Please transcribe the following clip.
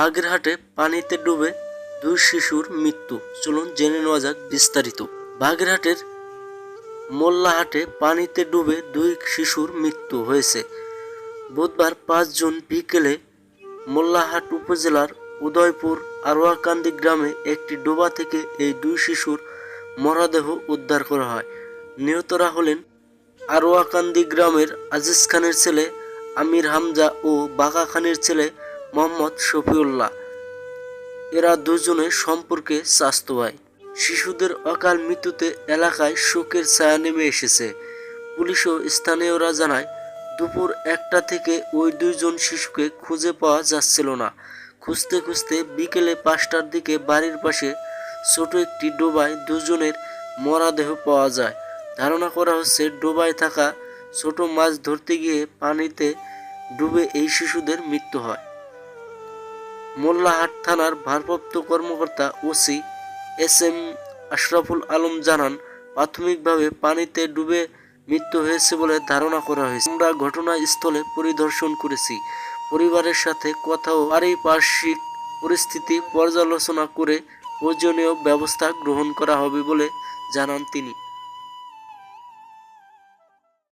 বাগেরহাটে পানিতে ডুবে দুই শিশুর মৃত্যু। চলুন জেনে নেওয়া যাক বিস্তারিত। বাগেরহাটের মোল্লাহাটে পানিতে ডুবে দুই শিশুর মৃত্যু হয়েছে। বুধবার পাঁচ জুন বিকেলে মোল্লাহাট উপজেলার উদয়পুর আরোয়াকান্দি গ্রামে একটি ডোবা থেকে এই দুই শিশুর মরদেহ উদ্ধার করা হয়। নিহতরা হলেন আরোয়াকান্দি গ্রামের আজিজ খানের ছেলে আমির হামজা ও বাকা খানের ছেলে মোহাম্মদ শফিউল্লাহ। এরা দুজনে সম্পর্কে স্বাস্থ্য ভাই শিশুদের অকাল মৃত্যুতে এলাকায় শোকের ছায়া নেমে এসেছে। পুলিশ ও স্থানীয়রা জানায়, দুপুর একটা থেকে ওই দুইজন শিশুকে খুঁজে পাওয়া যাচ্ছিল না। খুঁজতে খুঁজতে বিকেলে পাঁচটার দিকে বাড়ির পাশে ছোট একটি ডোবায় দুজনের মরাদেহ পাওয়া যায়। ধারণা করা হচ্ছে, ডোবায় থাকা ছোট মাছ ধরতে গিয়ে পানিতে ডুবে এই শিশুদের মৃত্যু হয়। মোল্লাহাট থানার ভারপ্রাপ্ত কর্মকর্তা OC S M Ashraful Alam জানান, প্রাথমিকভাবে পানিতে ডুবে মৃত্যু হয়েছে বলে ধারণা করা হয়েছে। আমরা ঘটনাস্থলে পরিদর্শন করেছি। পরিবারের সাথে কথা ও পারিপার্শ্বিক পরিস্থিতি পর্যালোচনা করে প্রয়োজনীয় ব্যবস্থা গ্রহণ করা হবে বলে জানান তিনি।